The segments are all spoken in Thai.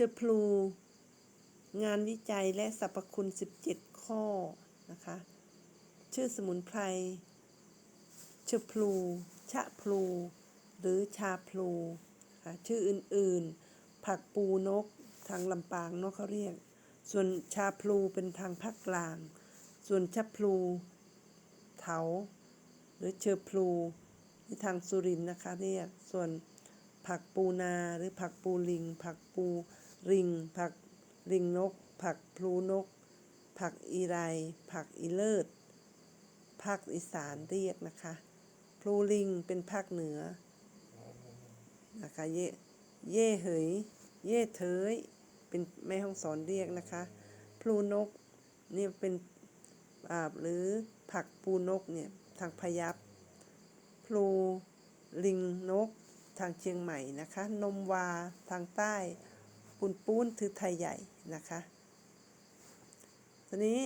ชื้อพลู งานวิจัยและสรรพคุณ 17 ข้อนะคะ ชื่อสมุนไพรเชื้อพลู ชะพลู หรือชาพลูค่ะชื่ออื่นๆ ผักปูนกทางลำปางนาะเขาเรียก ส่วนชาพลูเป็นทางภาคกลาง ส่วนชะพลู เถา หรือเชื้อพลูที่ทางสุรินทร์นะคะเรียก ส่วนผักปูนาหรือผักปูลิง ผักปู ริงผักลิงนก ผักพลูนก ผักอีไร ผักอีเลิศภาคอีสานเรียกนะคะพลูลิงเป็นภาคเหนือนะคะเย่เย่เหย เย่เถยเป็นแม่ห้องสอนเรียกนะคะพลูนกเนี่ยเป็นอาหรือผักปูนกเนี่ยทางพยัพพลูลิงนกทางเชียงใหม่นะคะ นมวาทางใต้ ปุนปูนถือไทยใหญ่นะคะทีนี้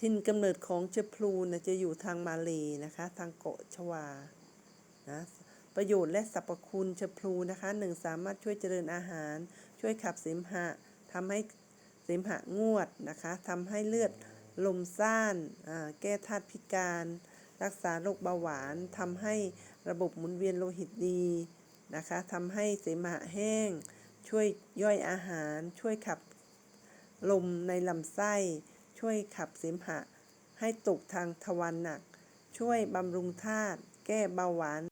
ถิ่นกำเนิดของเชพลูนะจะอยู่ทางมาเลนะคะ ทางเกาะชวานะประโยชน์และสรรพคุณเชพลูนะคะหนึ่งสามารถช่วยเจริญอาหาร ช่วยขับเสมหะทำให้เสมหะงวดนะคะทำให้เลือดลมซ่านแก้ธาตุพิการ รักษาโรคเบาหวานทำให้ระบบหมุนเวียนโลหิตดีนะคะทำให้เสมหะแห้ง ช่วยย่อยอาหาร ช่วยขับลมในลำไส้ ช่วยขับเสมหะ ให้ตกทางทวารหนัก ช่วยบำรุงธาตุ แก้เบาหวาน